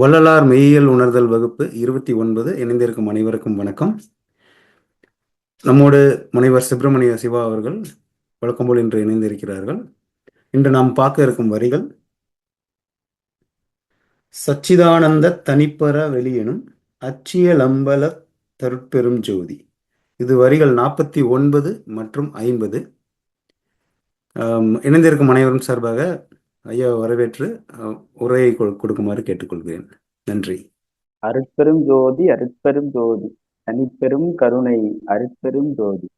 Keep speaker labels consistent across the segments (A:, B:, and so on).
A: வள்ளலார் மெய்யியல் உணர்தல் வகுப்பு இருபத்தி ஒன்பது இணைந்திருக்கும் அனைவருக்கும் வணக்கம். நம்மோடு முனைவர் சுப்பிரமணிய சிவா அவர்கள் வழக்கம் போல் இன்று இணைந்திருக்கிறார்கள். இன்று நாம் பார்க்க இருக்கும் வரிகள் சச்சிதானந்த தனிப்பர வெளியெனும் அச்சியலம்பல தருட்பெரும் ஜோதி இது வரிகள் நாற்பத்தி ஒன்பது மற்றும் ஐம்பது. இணைந்திருக்கும் அனைவரும் சார்பாக ஐயா வரவேற்று உரையை கொடுக்குமாறு கேட்டுக்கொள்கிறேன். நன்றி.
B: அருட்பெரும் ஜோதி அருட்பெரும் ஜோதி தனிப்பெரும் கருணை அருட்பெரும் ஜோதி.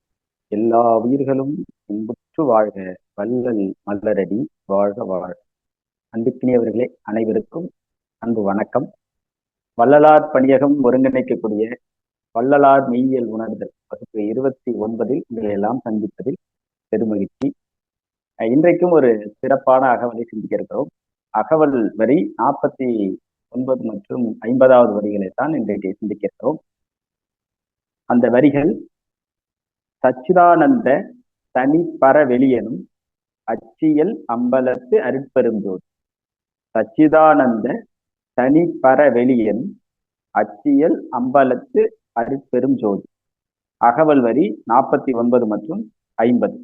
B: எல்லா உயிர்களும் இன்புற்று வாழ்க வள்ளல் மலரடி வாழ்க வாழ அன்புக்கினியவர்களே அனைவருக்கும் அன்பு வணக்கம். வள்ளலார் பணியகம் ஒருங்கிணைக்கக்கூடிய வள்ளலார் மெய்யியல் உணர்தல் வகுப்பு இருபத்தி ஒன்பதில் உங்களை எல்லாம் சந்திப்பதில் பெருமகிழ்ச்சி. இன்றைக்கும் ஒரு சிறப்பான அகவலை சிந்திக்க இருக்கிறோம். அகவல் வரி நாற்பத்தி ஒன்பது மற்றும் ஐம்பதாவது வரிகளை தான் இன்றைக்கு சிந்திக்கிறோம் அந்த வரிகள் சச்சிதானந்த தனிப்பர வெளியனும் அச்சியல் அம்பலத்து அருட்பெருஞ்சோதி சச்சிதானந்த தனிப்பர வெளியனும் அச்சியல் அம்பலத்து அருட்பெரும் ஜோதி அகவல் வரி நாற்பத்தி ஒன்பது மற்றும் ஐம்பது.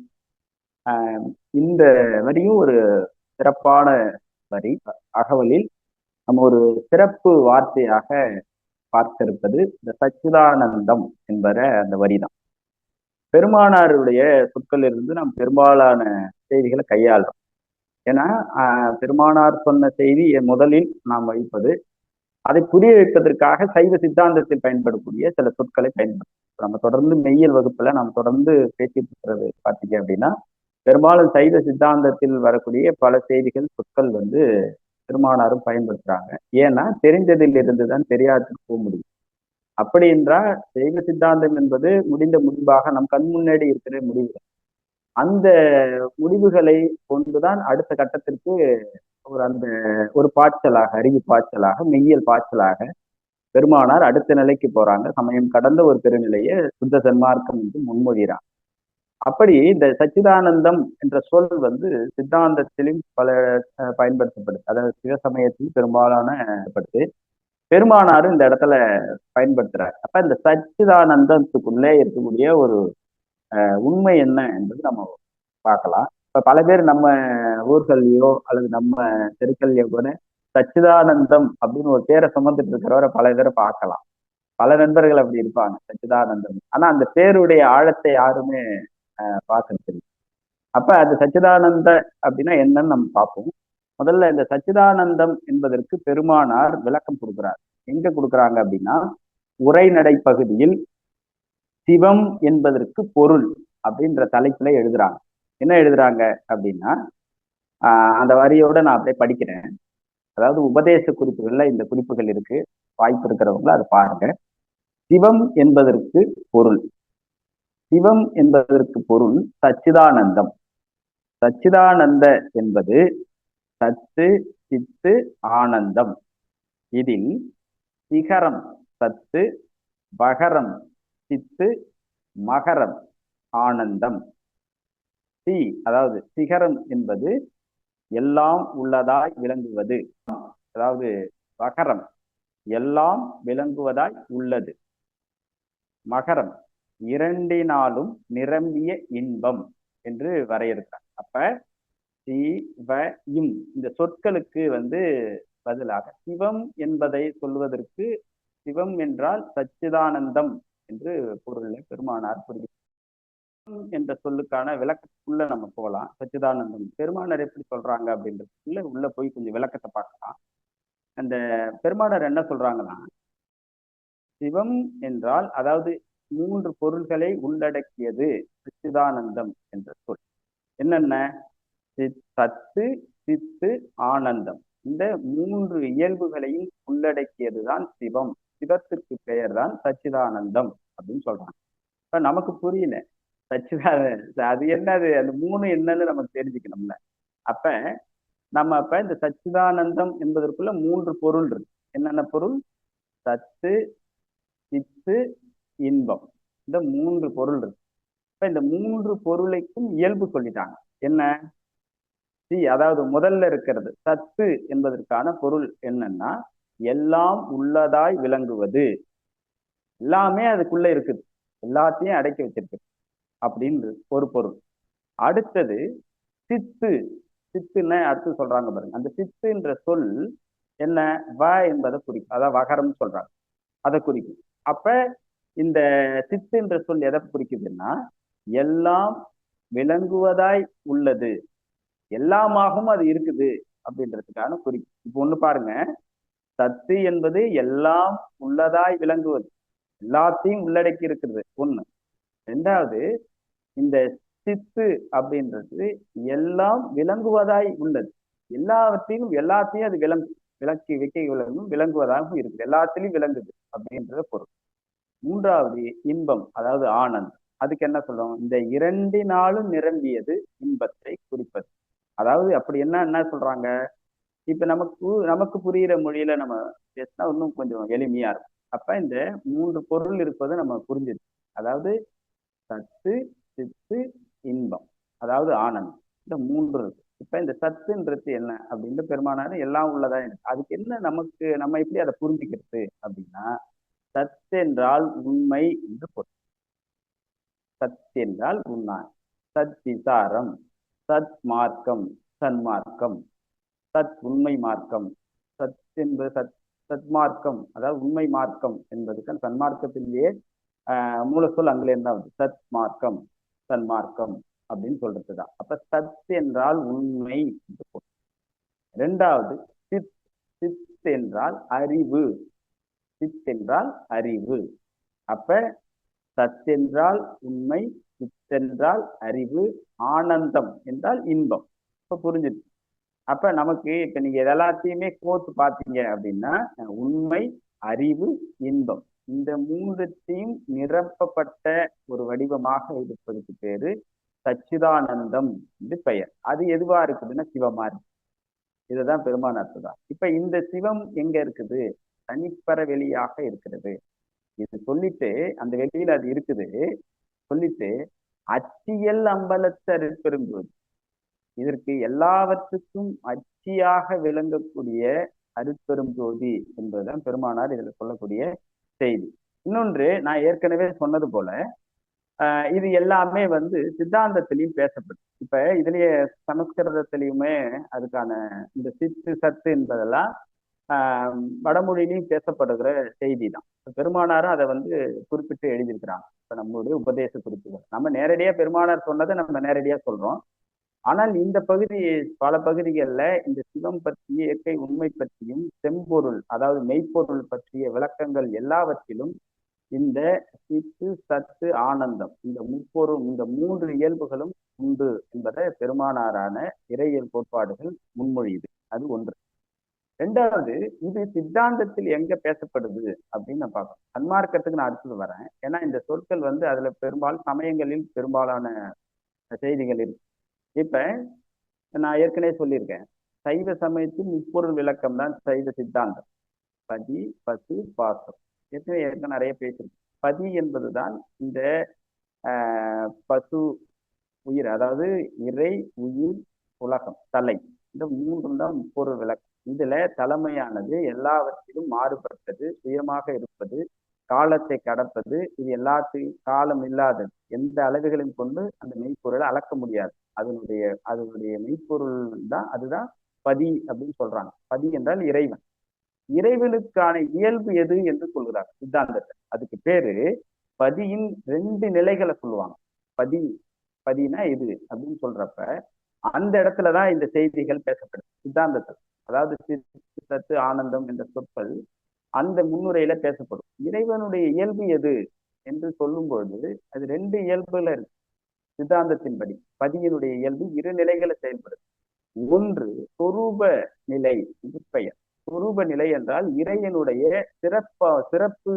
B: இந்த வரியும் ஒரு சிறப்பான வரி. அகவலில் நம்ம ஒரு சிறப்பு வார்த்தையாக பார்த்திருப்பது இந்த சச்சிதானந்தம் என்பத அந்த வரிதான். பெருமானாருடைய சொற்கள் இருந்து நாம் பெரும்பாலான செய்திகளை கையாளுறோம். ஏன்னா பெருமானார் சொன்ன செய்தி முதலில் நாம் வைப்பது அதை புரிய வைப்பதற்காக சைவ சித்தாந்தத்தில் பயன்படக்கூடிய சில சொற்களை பயன்படுத்தும் நம்ம தொடர்ந்து மெய்யல் வகுப்புல நாம் தொடர்ந்து பேசிட்டு இருக்கிறது பார்த்தீங்க அப்படின்னா பெரும்பாலும் சைவ சித்தாந்தத்தில் வரக்கூடிய பல செய்திகள் சொற்கள் வந்து பெருமானாரும் பயன்படுத்துறாங்க. ஏன்னா தெரிந்ததில் இருந்து தான் தெரியாததுக்கு போக முடியும். அப்படி என்றால் சைவ சித்தாந்தம் என்பது முடிந்த முடிவாக நம் கண் முன்னாடி இருக்கிற முடிவு அந்த முடிவுகளை கொண்டுதான் அடுத்த கட்டத்திற்கு ஒரு அந்த ஒரு பாய்ச்சலாக அறிவு பாய்ச்சலாக மெய்யியல் பாய்ச்சலாக பெருமானார் அடுத்த நிலைக்கு போறாங்க. சமயம் கடந்த ஒரு பெருநிலையை சுத்த சன்மார்க்கம் என்று முன்மொழிகிறாங்க அப்படி இந்த சச்சிதானந்தம் என்ற சொல் வந்து சித்தாந்தத்திலும் பல பயன்படுத்தப்படுது. அதாவது சிவ சமயத்திலும் பெரும்பாலான படுத்து பெருமானார் இந்த இடத்துல பயன்படுத்துறாரு. அப்ப இந்த சச்சிதானந்தத்துக்குள்ளே இருக்கக்கூடிய ஒரு உண்மை என்ன என்பது நம்ம பார்க்கலாம். இப்ப பல பேர் நம்ம ஊர்கள்லயோ அல்லது நம்ம தெருக்கள்லயோ கூட சச்சிதானந்தம் அப்படின்னு ஒரு பேரை சுமந்துட்டு இருக்கிறவரை பல பேரை பார்க்கலாம். பல நண்பர்கள் அப்படி இருப்பாங்க சச்சிதானந்தம். ஆனா அந்த பேருடைய ஆழத்தை யாருமே பார்க்கறது அப்ப அது சச்சிதானந்த அப்படின்னா என்னன்னு நம்ம பார்ப்போம். முதல்ல இந்த சச்சிதானந்தம் என்பதற்கு பெருமானார் விளக்கம் கொடுக்கிறார். எங்க கொடுக்குறாங்க அப்படின்னா உரைநடை பகுதியில் சிவம் என்பதற்கு பொருள் அப்படின்ற தலைப்புல எழுதுறாங்க. என்ன எழுதுறாங்க அப்படின்னா அந்த வரியோட நான் அப்படியே படிக்கிறேன். அதாவது உபதேச குறிப்புகள்ல இந்த குறிப்புகள் இருக்கு. வாய்ப்பு இருக்கிறவங்கள அதை பாருங்க. சிவம் என்பதற்கு பொருள். சிவம் என்பதற்கு பொருள் சச்சிதானந்தம். சச்சிதானந்த என்பது சத்து சித்து ஆனந்தம். இதில் சிகரம் சத்து பகரம் சித்து மகரம் ஆனந்தம். சி அதாவது சிகரம் என்பது எல்லாம் உள்ளதாய் விளங்குவது. அதாவது பகரம் எல்லாம் விளங்குவதாய் உள்ளது. மகரம் இரண்டினாலும் நிரம்பிய இன்பம் என்று வரையறுக்கிறார். அப்ப சிவயும் இந்த சொற்களுக்கு வந்து பதிலாக சிவம் என்பதை சொல்வதற்கு சிவம் என்றால் சச்சிதானந்தம் என்று பொருளை பெருமானார் புரிகிறார் சிவம் என்ற சொல்லுக்கான விளக்கத்துக்குள்ள நம்ம போகலாம். சச்சிதானந்தம். பெருமானார் எப்படி சொல்றாங்க அப்படின்றதுக்குள்ள உள்ள போய் கொஞ்சம் விளக்கத்தை பார்க்கலாம். அந்த பெருமானார் என்ன சொல்றாங்கன்னா சிவம் என்றால் அதாவது மூன்று பொருள்களை உள்ளடக்கியது சச்சிதானந்தம் என்ற சொல். என்னென்ன? சத்து சித்து ஆனந்தம். இந்த மூன்று இயல்புகளையும் உள்ளடக்கியதுதான் சிவம். சிவத்திற்கு பெயர் தான் சச்சிதானந்தம் அப்படின்னு சொல்றாங்க. இப்ப நமக்கு புரியல. சச்சிதானந்த அது என்னது? அந்த மூணு என்னன்னு நமக்கு தெரிஞ்சுக்கணும்ல. அப்ப நம்ம அப்ப இந்த சச்சிதானந்தம் என்பதற்குள்ள மூன்று பொருள் இருக்கு. என்னென்ன பொருள்? சத்து சித்து இன்பம். இந்த மூன்று பொருள் இருக்கு. இப்ப இந்த மூன்று பொருளைக்கும் இயல்பு சொல்லிட்டாங்க. என்ன? சி அதாவது முதல்ல இருக்கிறது சத்து என்பதற்கான பொருள் என்னன்னா எல்லாம் உள்ளதாய் விளங்குவது. எல்லாமே அதுக்குள்ள இருக்குது. எல்லாத்தையும் அடக்கி வச்சிருக்கு அப்படின்னு ஒரு பொருள். அடுத்தது சித்து. சித்துன்னு அடுத்து சொல்றாங்க பாருங்க. அந்த சித்துன்ற சொல் என்ன? வ என்பதை குறிக்கும். அதான் வகரம் சொல்றாங்க. அதை குறிக்கும். அப்ப இந்த சித்து என்ற சொல் எதை குறிக்குதுன்னா எல்லாம் விளங்குவதாய் உள்ளது. எல்லாமாகவும் அது இருக்குது அப்படின்றதுக்கான குறிக்கும் இப்போ ஒண்ணு பாருங்க. சத்து என்பது எல்லாம் உள்ளதாய் விளங்குவது. எல்லாத்தையும் உள்ளடக்கி இருக்கிறது. ஒண்ணு. ரெண்டாவது இந்த சித்து அப்படின்றது எல்லாம் விளங்குவதாய் உள்ளது. எல்லாவற்றையும் எல்லாத்தையும் அது விளங்கு விளக்கி வைக்க விளங்கும் விளங்குவதாகவும் இருக்குது. எல்லாத்திலையும் விளங்குது அப்படின்றத பொருள். மூன்றாவது இன்பம் அதாவது ஆனந்த். அதுக்கு என்ன சொல்றோம்? இந்த இரண்டினாலும் நிரம்பியது இன்பத்தை குறிப்பது. அதாவது அப்படி என்ன என்ன சொல்றாங்க? இப்ப நமக்கு நமக்கு புரியிற மொழியில நம்ம பேசினா இன்னும் கொஞ்சம் எளிமையா இருக்கும். அப்ப இந்த மூன்று பொருள் இருப்பது நம்ம புரிஞ்சுது அதாவது சத்து சித்து இன்பம் அதாவது ஆனந்தம் இந்த மூன்று இருக்கு. இப்ப இந்த சத்துன்றது என்ன அப்படின்ற பெருமானாரு எல்லாம் உள்ளதா இருக்கு. அதுக்கு என்ன நமக்கு நம்ம எப்படி அதை புரிஞ்சுக்கிறது அப்படின்னா சத் என்றால் உண்மை என்று பொருள். சத் என்றால் உண்மை. சத் விசாரம் சத் மார்க்கம் சன்மார்க்கம் சத் உண்மை மார்க்கம். சத் என்பது சத் சத்மார்க்கம் அதாவது உண்மை மார்க்கம் என்பதுக்கு சன்மார்க்கத்திலேயே ஆஹ் மூல சொல் அங்கிலேருந்து தான் வருது சத் மார்க்கம் சன்மார்க்கம் அப்படின்னு சொல்றது தான் அப்ப சத் என்றால் உண்மை என்று பொருள். ரெண்டாவது சித் சித் என்றால் அறிவு. சித் என்றால் அறிவு. அப்ப சத் என்றால் உண்மை சித் என்றால் அறிவு ஆனந்தம் என்றால் இன்பம். இப்ப புரிஞ்சிருச்சு. அப்ப நமக்கு இப்ப நீங்க எல்லாத்தையுமே கோர்த்து பார்த்தீங்க அப்படின்னா உண்மை அறிவு இன்பம். இந்த மூன்றுத்தையும் நிரப்பப்பட்ட ஒரு வடிவமாக இருப்பதுக்கு பேரு சச்சிதானந்தம் என்று பெயர். அது எதுவா இருக்குதுன்னா சிவமா இருக்கு. இதுதான் பெருமான அர்த்தம் இப்ப இந்த சிவம் எங்க இருக்குது? தனிப்பற வெளியாக இருக்கிறது. இது சொல்லிட்டு அந்த வெளியில அது இருக்குது. சொல்லிட்டு அச்சியல் அம்பலத்தர் பெருங்குவது இதற்கு எல்லாவற்றுக்கும் அச்சியாக விளங்கக்கூடிய அருட்பெரும் ஜோதி என்பதுதான் பெருமானார் இதுல சொல்லக்கூடிய செய்தி. இன்னொன்று நான் ஏற்கனவே சொன்னது போல ஆஹ் இது எல்லாமே வந்து சித்தாந்தத்திலையும் பேசப்படும். இப்ப இதுலயே சமஸ்கிருதத்திலையுமே அதுக்கான இந்த சித்து சத்து என்பதெல்லாம் வடமொழியிலையும் பேசப்படுகிற செய்தி தான் பெருமானாரும் அதை வந்து குறிப்பிட்டு எழுதியிருக்கிறாங்க. இப்போ நம்மளுடைய உபதேச குறிப்புகள். நம்ம நேரடியாக பெருமானார் சொன்னதை நம்ம நேரடியாக சொல்றோம். ஆனால் இந்த பகுதி பல பகுதிகளில் இந்த சிவம் பற்றிய இயற்கை உண்மை பற்றியும் செம்பொருள் அதாவது மெய்ப்பொருள் பற்றிய விளக்கங்கள் எல்லாவற்றிலும் இந்த சித்து சத்து ஆனந்தம் இந்த முப்பொருள் இந்த மூன்று இயல்புகளும் உண்டு என்பதை பெருமானாரான இறையியல் கோட்பாடுகள் முன்மொழியுது. அது ஒன்று. ரெண்டாவது இது சித்தாந்தத்தில் எங்க பேசப்படுது அப்படின்னு நான் பார்க்கணும். சன்மார்க்கத்துக்கு நான் அடுத்தது வரேன். ஏன்னா இந்த சொற்கள் வந்து அதுல பெரும்பாலும் சமயங்களில் பெரும்பாலான செய்திகள் இருக்கு. இப்ப நான் ஏற்கனவே சொல்லியிருக்கேன். சைவ சமயத்தின் முப்பொருள் விளக்கம் தான் சைவ சித்தாந்தம். பதி பசு பாசம். ஏற்கனவே ஏற்கனவே நிறைய பேசியிருக்கேன். பதி என்பதுதான் இந்த பசு உயிர் அதாவது இறை உயிர் உலகம் தலை. இந்த மூன்றும் தான் முப்பொருள் விளக்கம். இதுல தலைமையானது எல்லாவற்றிலும் மாறுபட்டது சுயமாக இருப்பது காலத்தை கடப்பது இது எல்லாத்தையும் காலம் இல்லாதது. எந்த அளவுகளையும் கொண்டு அந்த மெய்ப்பொருளை அளக்க முடியாது. அதனுடைய அதனுடைய மெய்ப்பொருள் தான் அதுதான் பதி அப்படின்னு சொல்றாங்க. பதி என்றால் இறைவன். இறைவனுக்கான இயல்பு எது என்று சொல்கிறார். சித்தாந்தத்தை அதுக்கு பேரு பதியின் ரெண்டு நிலைகளை சொல்லுவாங்க. பதி பதினா இது அப்படின்னு சொல்றப்ப அந்த இடத்துலதான் இந்த செய்திகள் பேசப்படுது. சித்தாந்தத்தில். அதாவது சத்து ஆனந்தம் என்ற சொற்கள் அந்த முன்னுரையில பேசப்படும். இறைவனுடைய இயல்பு எது என்று சொல்லும் பொழுது அது ரெண்டு இயல்புல இருக்கு. சித்தாந்தத்தின்படி பதியினுடைய இயல்பு இரு நிலைகளை செயல்படுது ஒன்று சொரூப நிலை இது பெயர். சொரூப நிலை என்றால் இறையனுடைய சிறப்பா சிறப்பு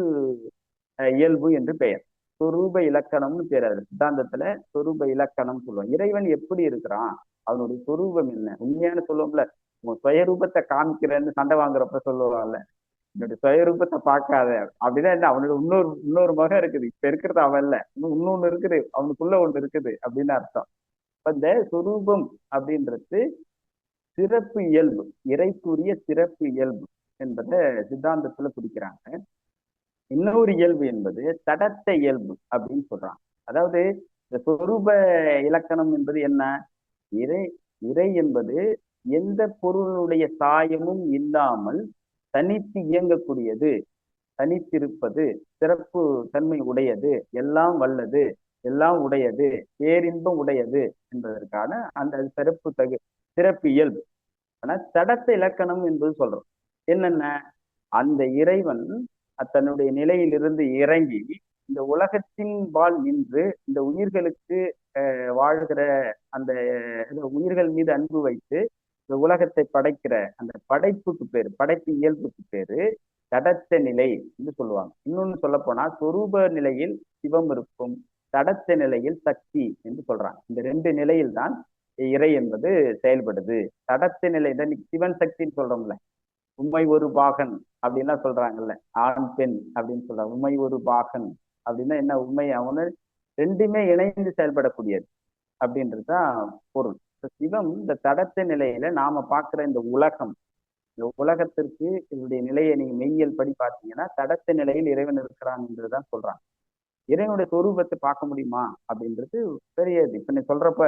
B: இயல்பு என்று பெயர். சொரூப இலக்கணம்னு பேர் அது. சித்தாந்தத்துல சொரூப இலக்கணம் சொல்லுவோம் இறைவன் எப்படி இருக்கிறான்? அவனுடைய சொரூபம் என்ன? உண்மையான சொல்லுவோம்ல உன் சுயரூபத்தை காமிக்கிறேன்னு சண்டை வாங்குறப்ப சொல்லுவாங்கல்ல என்னுடைய சுயரூபத்தை பார்க்காத. அப்படின்னா என்ன? அவனோட இன்னொரு இன்னொரு மகன் இருக்குது. இப்ப இருக்கிறது அவன் இல்ல. இன்னும் இன்னொன்னு இருக்குது. அவனுக்குள்ள ஒண்ணு இருக்குது அப்படின்னு அர்த்தம். இப்போ இந்த சுரூபம் அப்படின்றது சிறப்பு இயல்பு. இறைக்குரிய சிறப்பு இயல்பு என்பதை சித்தாந்தத்துல குறிக்கிறாங்க. இன்னொரு இயல்பு என்பது தடத்த இயல்பு அப்படின்னு சொல்றாங்க. அதாவது இந்த சொரூப இலக்கணம் என்பது என்ன? இறை இறை என்பது எந்த பொருளுடைய சாயமும் இல்லாமல் தனித்து இயங்கக்கூடியது. தனித்திருப்பது சிறப்பு தன்மை உடையது எல்லாம் வல்லது எல்லாம் உடையது பேரின்பம் உடையது என்பதற்கான அந்த சிறப்பு தகு சிறப்பு இயல்பு. ஆனா தடத்த இலக்கணம் என்பது சொல்றோம். என்னென்ன? அந்த இறைவன் தன்னுடைய நிலையிலிருந்து இறங்கி இந்த உலகத்தின் பால் நின்று இந்த உயிர்களுக்கு வாழ்கிற அந்த உயிர்கள் மீது அன்பு வைத்து இந்த உலகத்தை படைக்கிற அந்த படைப்புக்கு பேரு படைப்பு இயல்புக்கு பேரு தடத்த நிலை என்று சொல்லுவாங்க. இன்னொன்னு சொல்ல போனா சொரூப நிலையில் சிவம் இருக்கும் தடத்த நிலையில் சக்தி என்று சொல்றாங்க. இந்த ரெண்டு நிலையில் தான் இறை என்பது செயல்படுது. தடத்த நிலை தான் சிவன் சக்தின்னு சொல்றோம்ல. உண்மை ஒரு பாகன் அப்படின்லாம் சொல்றாங்கல்ல. ஆண் பெண் அப்படின்னு சொல்றாங்க. உண்மை ஒரு பாகன் அப்படின்னா என்ன? உண்மை அவனு ரெண்டுமே இணைந்து செயல்படக்கூடியது அப்படின்றது தான் பொருள். சிவம் இந்த தடத்த நிலையில நாம பாக்குற இந்த உலகம். இந்த உலகத்திற்கு இதனுடைய நிலையை நீங்க மெய்யியல் படி பார்த்தீங்கன்னா தடத்த நிலையில் இறைவன் இருக்கிறான்ன்றதுதான் சொல்றாங்க. இறைவனுடைய சொரூபத்தை பார்க்க முடியுமா? அப்படின்றது பெரியது. இப்ப நீ சொல்றப்ப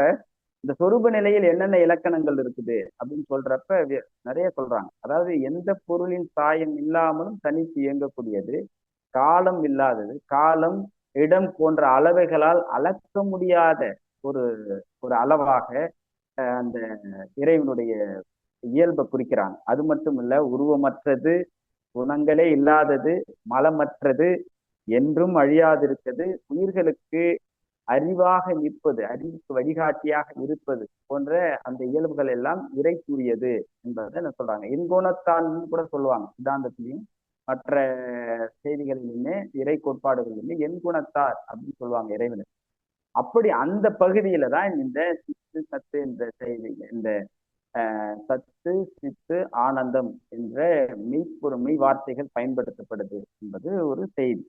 B: இந்த சொரூப நிலையில் என்னென்ன இலக்கணங்கள் இருக்குது அப்படின்னு சொல்றப்ப நிறைய சொல்றாங்க. அதாவது எந்த பொருளின் சாயம் இல்லாமலும் தனித்து இயங்கக்கூடியது காலம் இல்லாதது காலம் இடம் போன்ற அளவைகளால் அளக்க முடியாத ஒரு ஒரு அளவாக அந்த இறைவனுடைய இயல்பை குறிக்கிறாங்க. அது மட்டும் இல்ல உருவமற்றது குணங்களே இல்லாதது மலமற்றது என்றும் அழியாதிருக்கிறது உயிர்களுக்கு அறிவாக நிற்பது அறிவுக்கு வழிகாட்டியாக இருப்பது போன்ற அந்த இயல்புகள் எல்லாம் இறை கூறியது என்பதை என்ன சொல்றாங்க. இன்குணத்தான் கூட சொல்லுவாங்க சித்தாந்தத்திலையும். மற்ற செய்திகளிலுமே இறை கோட்பாடுகளிலுமே எண்குணத்தார் அப்படின்னு சொல்லுவாங்க இறைவனுக்கு அப்படி அந்த பகுதியில தான் இந்த சித்து சத்து இந்த செய்தி இந்த சத்து சித்து ஆனந்தம் என்ற மெய்ப்பொருமை வார்த்தைகள் பயன்படுத்தப்படுது என்பது ஒரு செய்தி.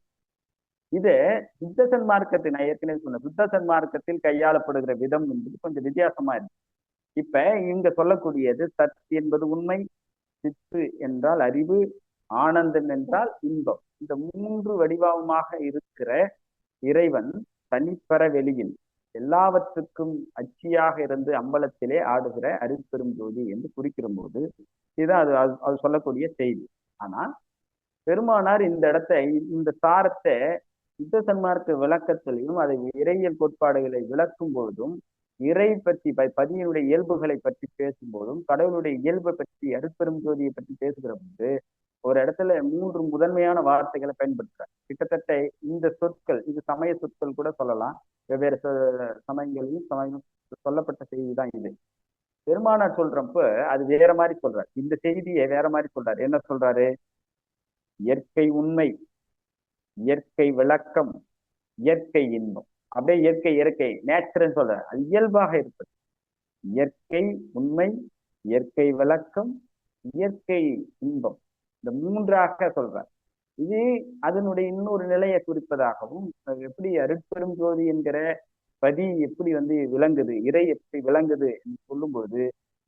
B: இது சித்த சன்மார்க்கத்தை நான் ஏற்கனவே சொன்ன சித்த சன்மார்க்கத்தில் கையாளப்படுகிற விதம் என்பது கொஞ்சம் வித்தியாசமா இருக்கு. இப்ப இங்க சொல்லக்கூடியது சத் என்பது உண்மை சித்து என்றால் அறிவு ஆனந்தம் என்றால் இன்பம். இந்த மூன்று வடிவமாக இருக்கிற இறைவன் தனிப்பெற வெளியில் எல்லாவற்றுக்கும் அச்சியாக இருந்து அம்பலத்திலே ஆடுகிற அருட்பெரும் ஜோதி என்று குறிக்கிற போது இதுதான் அது அது சொல்லக்கூடிய செய்தி. ஆனா பெருமானார் இந்த இடத்தை இந்த சாரத்தை யுத்த சன்மார்க்க விளக்கத்திலையும் அதை இறையியல் கோட்பாடுகளை விளக்கும் பொழுதும் இறை பற்றி பதியினுடைய இயல்புகளை பற்றி பேசும்போதும் கடவுளுடைய இயல்பை பற்றி அருட்பெரும் ஜோதியை பற்றி பேசுகிற போது ஒரு இடத்துல மூன்று முதன்மையான வார்த்தைகளை பயன்படுத்துறார். கிட்டத்தட்ட இந்த சொற்கள் இது சமய சொற்கள் கூட சொல்லலாம். வெவ்வேறு சமயங்களிலும் சமயம் சொல்லப்பட்ட செய்தி தான் இது. பெருமானார் சொல்றப்ப அது வேற மாதிரி சொல்றாரு. இந்த செய்தியை வேற மாதிரி சொல்றாரு. என்ன சொல்றாரு? இயற்கை உண்மை இயற்கை விளக்கம் இயற்கை இன்பம். அப்படியே இயற்கை இயற்கை நேச்சுரல் சொல்ற அது இயல்பாக இருப்பது. இயற்கை உண்மை இயற்கை விளக்கம் இயற்கை இன்பம். இந்த மூன்றாக சொல்றேன். இது அதனுடைய இன்னொரு நிலையை குறிப்பதாகவும் எப்படி அருட்பெரும் ஜோதி என்கிற பதி எப்படி வந்து விளங்குது இறை எப்படி விளங்குது என்று சொல்லும்போது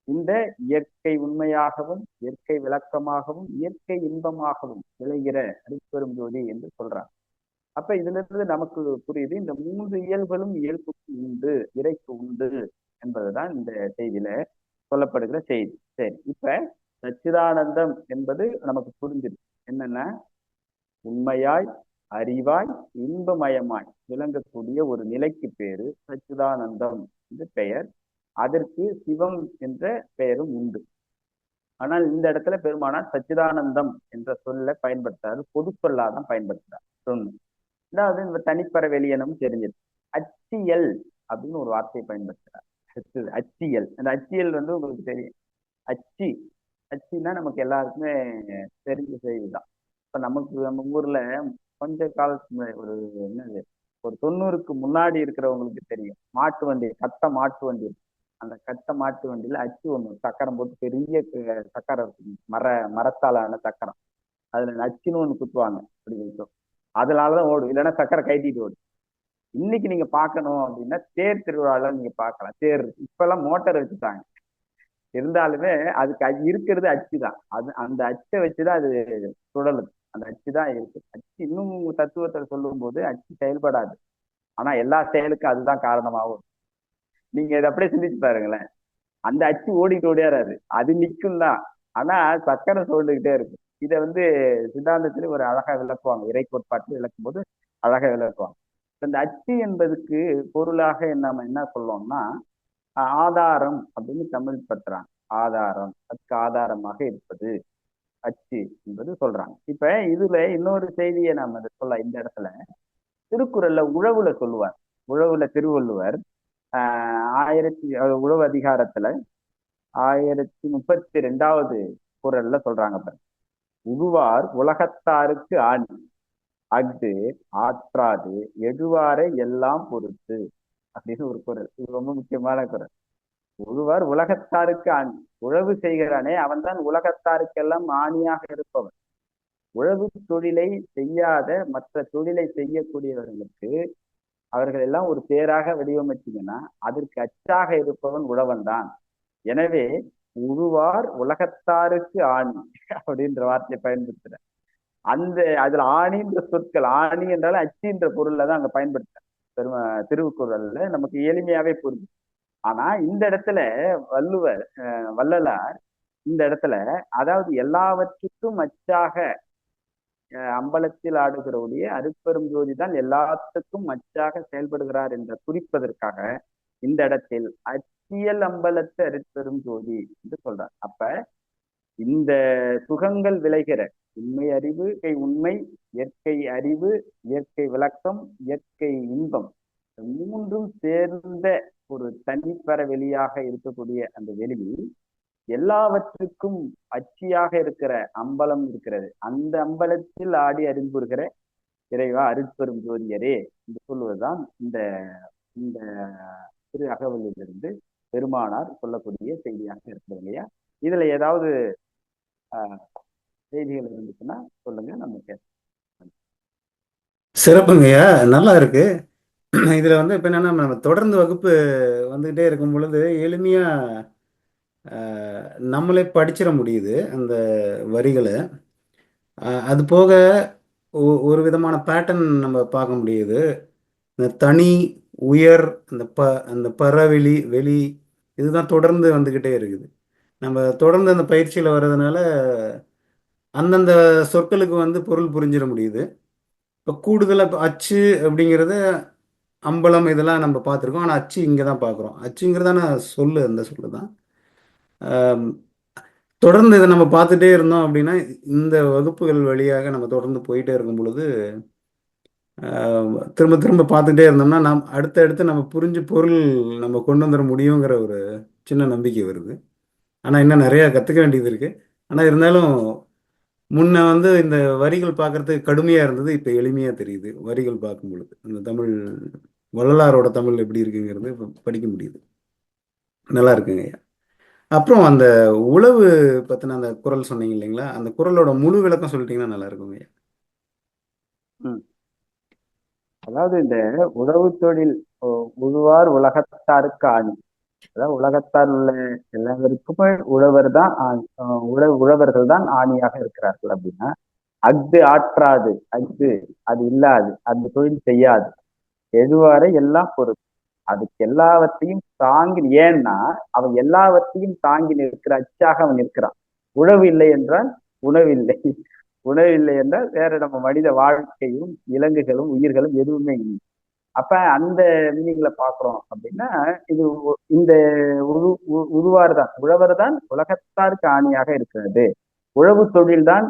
B: இந்த இயற்கை உண்மையாகவும் இயற்கை விளக்கமாகவும் இயற்கை இன்பமாகவும் விளைகிற அருட்பெரும் ஜோதி என்று சொல்றாங்க. அப்ப இதுல இருந்து நமக்கு புரியுது இந்த மூன்று இயல்புகளும் இயல்புக்கு உண்டு இறைக்கு உண்டு என்பதுதான் இந்த செய்தியில சொல்லப்படுகிற செய்தி. சரி இப்ப சச்சிதானந்தம் என்பது நமக்கு புரிஞ்சிருக்கு என்னன்னா? உண்மையாய் அறிவாய் இன்பமயமாய் விளங்கக்கூடிய ஒரு நிலைக்கு பேரு சச்சிதானந்தம் என்று பெயர். அதற்கு சிவம் என்ற பெயரும் உண்டு. ஆனால் இந்த இடத்துல பெருமானார் சச்சிதானந்தம் என்ற சொல்ல பயன்படுத்தாரு. பொது சொல்லாதான் பயன்படுத்துறார். சொன்னு அதாவது இந்த தனிப்பற வெளியனும் தெரிஞ்சது. அச்சியல் அப்படின்னு ஒரு வார்த்தையை பயன்படுத்துறார். அச்சியல். அந்த அச்சியல் வந்து உங்களுக்கு தெரியும். அச்சி. அச்சின்னா நமக்கு எல்லாருக்குமே தெரிஞ்ச செய்திதான். இப்போ நமக்கு நம்ம ஊர்ல கொஞ்ச காலத்துக்கு ஒரு என்னது ஒரு தொண்ணூறுக்கு முன்னாடி இருக்கிறவங்களுக்கு தெரியும். மாட்டு வண்டி கட்ட மாட்டு வண்டி. அந்த கட்ட மாட்டு வண்டியில அச்சு ஒன்று சக்கரம் போட்டு பெரிய சக்கரம் இருக்கும். மர மரத்தாலான சக்கரம். அதுல அச்சுன்னு ஒன்று குத்துவாங்க. அப்படி அதனால அதனாலதான் ஓடும். இல்லைன்னா சக்கரை கைட்டிட்டு ஓடும். இன்னைக்கு நீங்க பார்க்கணும் அப்படின்னா தேர் திருவிழாவில் நீங்க பார்க்கலாம். தேர் இப்பெல்லாம் மோட்டார் வச்சுட்டாங்க. இருந்தாலுமே அதுக்கு இருக்கிறது அச்சு தான் அது அந்த அச்சை வச்சுதான் அது சுழலுது. அந்த அச்சு தான் இருக்கு. அச்சு இன்னும் தத்துவத்தை சொல்லும்போது அச்சு செயல்படாது. ஆனா எல்லா செயலுக்கும் அதுதான் காரணமாகும். நீங்க இதை அப்படியே சிந்திச்சு பாருங்களேன். அந்த அச்சு ஓடிட்டு ஓடியாராது. அது நிற்கும் தான். ஆனா சக்கரை சொல்லிக்கிட்டே இருக்கும். இதை வந்து சித்தாந்தத்துல ஒரு அழகா விளக்குவாங்க. இறை கோட்பாட்டில் விளக்கும் போது அழகா விளக்குவாங்க. இந்த அச்சு என்பதுக்கு பொருளாக நம்ம என்ன சொல்லுவோம்னா ஆதாரம் அப்படின்னு தமிழ் பற்றாங்க ஆதாரம் அதுக்கு ஆதாரமாக இருப்பது அச்சு என்பது சொல்றாங்க. இப்ப இதுல இன்னொரு செய்தியை நாம சொல்ல இந்த இடத்துல திருக்குறள்ல உழவுல சொல்லுவார். உழவுல திருவள்ளுவர் ஆஹ் ஆயிரத்தி உழவு அதிகாரத்துல ஆயிரத்தி முப்பத்தி ரெண்டாவது குரல்ல சொல்றாங்க பாருங்க உழுவார் உலகத்தாருக்கு ஆணி. அஃது ஆற்றாது எழுவாரை எல்லாம் பொறுத்து. அப்படின்னு ஒரு குரல். இது ரொம்ப முக்கியமான குறள் ஒருவர் உலகத்தாருக்கு ஆணி உழவு செய்கிறானே அவன்தான் உலகத்தாருக்கெல்லாம் ஆணியாக இருப்பவன். உழவு தொழிலை செய்யாத மற்ற தொழிலை செய்யக்கூடியவர்களுக்கு அவர்கள் எல்லாம் ஒரு பேராக வடிவமைச்சீங்கன்னா அதற்கு அச்சாக இருப்பவன் உழவன் தான் எனவே உருவார் உலகத்தாருக்கு ஆணி அப்படின்ற வார்த்தையை பயன்படுத்துற அந்த அதுல ஆணின்ற சொற்கள் ஆணி என்றாலும் அச்சின்ற பொருள்ல தான் அங்க பயன்படுத்த பெரும திருவுக்குறள்ல நமக்கு எளிமையாவே புரிஞ்சு ஆனா இந்த இடத்துல வள்ளுவர் வள்ளலார் இந்த இடத்துல அதாவது எல்லாவற்றுக்கும் அச்சாக அஹ் அம்பலத்தில் ஆடுகிறவுடைய அருப்பெரும் ஜோதி தான் எல்லாத்துக்கும் அச்சாக செயல்படுகிறார் என்ற குறிப்பதற்காக இந்த இடத்தில் அச்சியல் அம்பலத்து அருட்பெரும் ஜோதி என்று சொல்றார். அப்ப இந்த சுகங்கள் விளைகிற உண்மை அறிவு இயற்கை உண்மை இயற்கை அறிவு இயற்கை விளக்கம் இயற்கை இன்பம் மூன்றும் சேர்ந்த ஒரு தனிப்பெற வெளியாக இருக்கக்கூடிய அந்த வெளியில் எல்லாவற்றுக்கும் அச்சியாக இருக்கிற அம்பலம் இருக்கிறது. அந்த அம்பலத்தில் ஆடி அறிந்துருகிற இறைவா அருட்பெரும் ஜோதியரே என்று சொல்லுவதுதான் இந்த இந்த திரு அகவலிலிருந்து பெருமானார் சொல்லக்கூடிய செய்தியாக இருக்கிறது இல்லையா? இதுல ஏதாவது செய்திகள் இருந்துச்சுன்னா சொல்லுங்க நம்ம
A: சிறப்புங்கய்யா நல்லா இருக்கு. இதுல வந்து இப்ப என்னன்னா நம்ம தொடர்ந்து வகுப்பு வந்துகிட்டே இருக்கும் பொழுது எளிமையா நம்மளே படிச்சிட முடியுது அந்த வரிகளை. அது போக ஒ- ஒரு விதமான பேட்டர்ன் நம்ம பார்க்க முடியுது. இந்த தனி உயர் அந்த ப அந்த பறவெளி வெளி இதுதான் தொடர்ந்து வந்துக்கிட்டே இருக்குது. நம்ம தொடர்ந்து அந்த பயிற்சியில் வர்றதுனால அந்தந்த சொற்களுக்கு வந்து பொருள் புரிஞ்சிட முடியுது. இப்போ கூடுதலாக இப்போ அச்சு அப்படிங்கிறது அம்பலம் இதெல்லாம் நம்ம பார்த்துருக்கோம். ஆனால் அச்சு இங்கே தான் பார்க்குறோம். அச்சுங்கிறதான சொல்லு அந்த சொல்லு தான். தொடர்ந்து இதை நம்ம பார்த்துட்டே இருந்தோம் அப்படின்னா இந்த வகுப்புகள் வழியாக நம்ம தொடர்ந்து போயிட்டே இருக்கும் பொழுது திரும்ப திரும்ப பார்த்துட்டே இருந்தோம்னா நாம் அடுத்தடுத்து நம்ம புரிஞ்சு பொருள் நம்ம கொண்டு வந்துட முடியுங்கிற ஒரு சின்ன நம்பிக்கை வருது. ஆனால் இன்னும் நிறையா கற்றுக்க வேண்டியது இருக்குது ஆனால் இருந்தாலும் முன்ன வந்து இந்த வரிகள் பார்க்கறதுக்கு கடுமையாக இருந்தது இப்போ எளிமையாக தெரியுது. வரிகள் பார்க்கும் பொழுது அந்த தமிழ் வள்ளலாரோட தமிழ் எப்படி இருக்குங்கிறது இப்போ படிக்க முடியுது. நல்லா இருக்குங்க ஐயா. அப்புறம் அந்த உழவு பற்றின அந்த குறள் சொன்னீங்க இல்லைங்களா? அந்த குறளோட முழு விளக்கம் சொல்லிட்டீங்கன்னா நல்லா இருக்குங்க ஐயா.
B: ம். அதாவது இந்த உழவு தொழில் உழுவார் உலகத்தாருக்கு ஆணி. அதாவது உலகத்தால் உள்ள எல்லாருக்குமே உழவர் தான் உழ உழவர்கள் தான் ஆணியாக இருக்கிறார்கள் அப்படின்னா அஃது ஆற்றாது அஃது அது இல்லாது அந்த தொழில் செய்யாது. எழுவாரை எல்லாம் பொறுப்பு. அதுக்கு எல்லாவற்றையும் தாங்கி ஏன்னா அவன் எல்லாவற்றையும் தாங்கி நிற்கிற அச்சாக அவன் நிற்கிறான். உழவு இல்லை என்றால் உணவில்லை உணவில்லை என்றால் வேற நம்ம மனித வாழ்க்கையும் விலங்குகளும் உயிர்களும் எதுவுமே இல்லை. அப்ப அந்த மீனிங்ல பாக்குறோம் அப்படின்னா இது இந்த உரு உ- தான். உழவர் தான் உலகத்தாருக்கு ஆணியாக இருக்கிறது. உழவு தொழில் தான்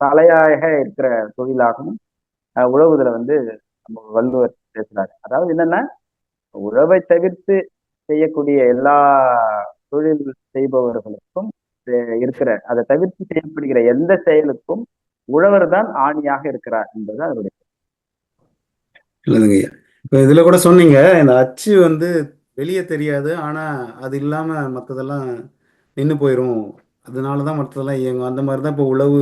B: தலையாக இருக்கிற தொழிலாகவும் உழவுதுல வந்து நம்ம வள்ளுவர் பேசுறாரு. அதாவது என்னன்னா உழவை தவிர்த்து செய்யக்கூடிய எல்லா தொழில் செய்பவர்களுக்கும் இருக்கிற அதை தவிர்த்து செய்யப்படுகிற எந்த செயலுக்கும் உழவர் தான் ஆணியாக இருக்கிறார் என்பது அதனுடைய
A: இல்லைங்க. ஐயா இப்போ இதில் கூட சொன்னீங்க இந்த அச்சு வந்து வெளியே தெரியாது ஆனால் அது இல்லாமல் மற்றதெல்லாம் நின்று போயிடும் அதனால தான் மற்றதெல்லாம் இயங்கும். அந்த மாதிரி தான் இப்போ உழவு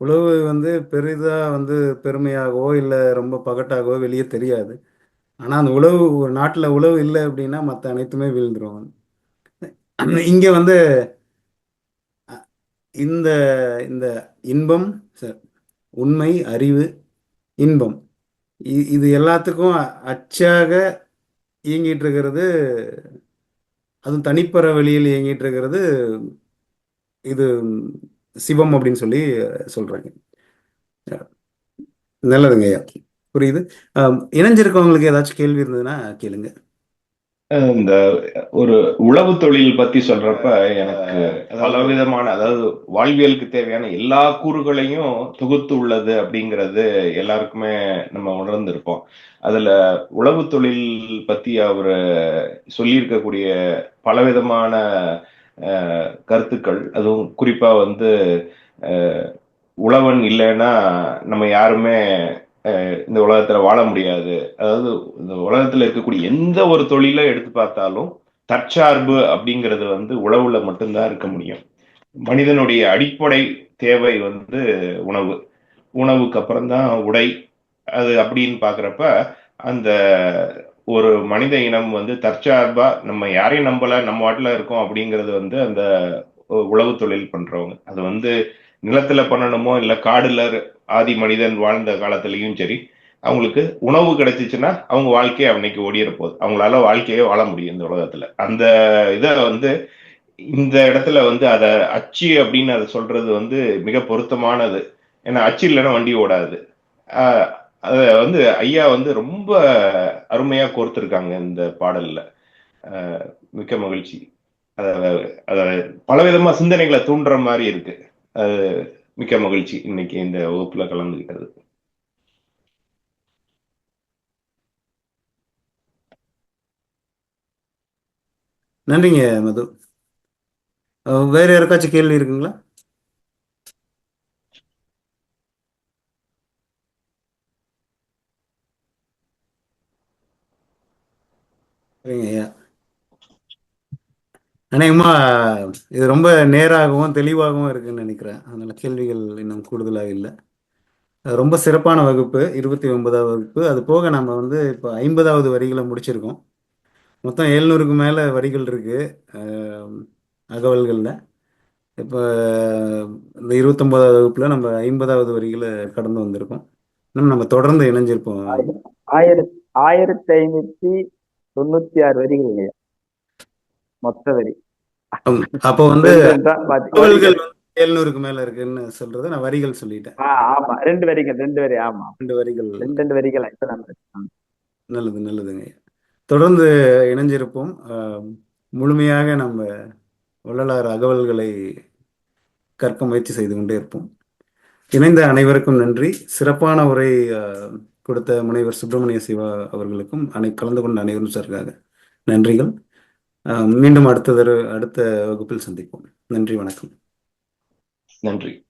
A: உழவு வந்து பெரிதாக வந்து பெருமையாகவோ இல்லை ரொம்ப பகட்டாகவோ வெளியே தெரியாது. ஆனால் அந்த உழவு ஒரு நாட்டில் உழவு இல்லை அப்படின்னா மற்ற அனைத்துமே வீழ்ந்துரும். இங்கே வந்து இந்த இந்த இன்பம் ச- உண்மை அறிவு இன்பம். இது எல்லாத்துக்கும் அச்சாக இயங்கிட்டு இருக்கிறது அதுவும் தனிப்பற வெளியில் இயங்கிட்டு இருக்கிறது இது சிவம் அப்படின்னு சொல்லி சொல்றாங்க. நல்லதுங்க ஐயா. புரியுது? இணைஞ்சிருக்கவங்களுக்கு ஏதாச்சும் கேள்வி இருந்ததுன்னா கேளுங்க.
C: இந்த ஒரு உழவு தொழில் பத்தி சொல்றப்ப எனக்கு பல விதமான அதாவது வாழ்வியலுக்கு தேவையான எல்லா கூறுகளையும் தொகுத்து உள்ளது அப்படிங்கிறது எல்லாருக்குமே நம்ம உணர்ந்திருப்போம். அதுல உழவு தொழில் பத்தி அவர் சொல்லியிருக்கக்கூடிய பலவிதமான அஹ், கருத்துக்கள் அதுவும் குறிப்பா வந்து உழவன் இல்லைன்னா நம்ம யாருமே இந்த உலகத்துல வாழ முடியாது. அதாவது இந்த உலகத்துல இருக்கக்கூடிய எந்த ஒரு தொழிலை எடுத்து பார்த்தாலும் தற்சார்பு அப்படிங்கிறது வந்து உழவுல மட்டும்தான் இருக்க முடியும். மனிதனுடைய அடிப்படை தேவை வந்து உணவு. உணவுக்கு அப்புறம்தான் உடை. அது அப்படின்னு பார்க்குறப்ப அந்த ஒரு மனித இனம் வந்து தற்சார்பா நம்ம யாரையும் நம்பல நம்ம வாட்டில் இருக்கோம் அப்படிங்கிறது வந்து அந்த உழவு தொழில் பண்றவங்க. அது வந்து நிலத்துல பண்ணணுமோ இல்லை காடுல ஆதி மனிதன் வாழ்ந்த காலத்துலயும் சரி அவங்களுக்கு உணவு கிடைச்சிச்சுன்னா அவங்க வாழ்க்கையை அன்னைக்கு ஓடிற போகுது. அவங்களால வாழ்க்கையே வாழ முடியும் இந்த உலகத்துல. அந்த இதை வந்து இந்த இடத்துல வந்து அதை அச்சு அப்படின்னு அதை சொல்றது வந்து மிக பொருத்தமானது. ஏன்னா அச்சு இல்லைன்னா வண்டி ஓடாது. ஆஹ் அதை வந்து ஐயா வந்து ரொம்ப அருமையா கோர்த்திருக்காங்க இந்த பாடல்ல. ஆஹ் மிக்க மகிழ்ச்சி. அத அத பலவிதமா சிந்தனைகளை தூண்டுற மாதிரி இருக்கு. அது மிக்க மகிழ்ச்சி. இன்னைக்கு இந்த வகுப்புல கலந்துகிட்டது.
A: நன்றிங்க மது. வேற யாருக்காச்சும் கேள்வி இருக்குங்களா சரிங்க ஐயா அநேகமா இது ரொம்ப நேராகவும் தெளிவாகவும் இருக்குன்னு நினைக்கிறேன். அதனால கேள்விகள் இன்னும் கூடுதலாக இல்லை. ரொம்ப சிறப்பான வகுப்பு இருபத்தி ஒன்பதாவது வகுப்பு. அது போக நம்ம வந்து இப்போ ஐம்பதாவது வரிகளை முடிச்சிருக்கோம். மொத்தம் எழுநூறுக்கு மேலே வரிகள் இருக்கு அகவல்களில். இப்போ இந்த இருபத்தொன்பதாவது வகுப்பில் நம்ம ஐம்பதாவது வரிகளை கடந்து வந்திருக்கோம். இன்னும் நம்ம தொடர்ந்து இணைஞ்சிருப்போம்.
B: ஆயிரத்தி ஆயிரத்தி ஐநூற்றி தொண்ணூற்றி ஆறு வரிகள் இல்லையா? மொத்த வரி.
A: அப்போ வந்து எழுநூறுக்கு மேலே இருக்குன்னு சொல்றதை நான் வரிகள் சொல்லிட்டேன்.
B: ஆமா. ரெண்டு வரிகள் ரெண்டு வரி ஆமா.
A: ரெண்டு வரிகள்.
B: ரெண்டு ரெண்டு வரிகள்.
A: நல்லது நல்லதுங்க. தொடர்ந்து இணைஞ்சிருப்போம். முழுமையாக நம்ம வள்ளலார் அகவல்களை கற்க முயற்சி செய்து கொண்டே இருப்போம். இணைந்த அனைவருக்கும் நன்றி. சிறப்பான உரை கொடுத்த முனைவர் சுப்பிரமணிய சிவா அவர்களுக்கும் அனை கலந்து கொண்ட அனைவரும் சார்பாக நன்றிகள். மீண்டும் அடுத்ததொரு அடுத்த வகுப்பில் சந்திப்போம். நன்றி வணக்கம்.
C: நன்றி.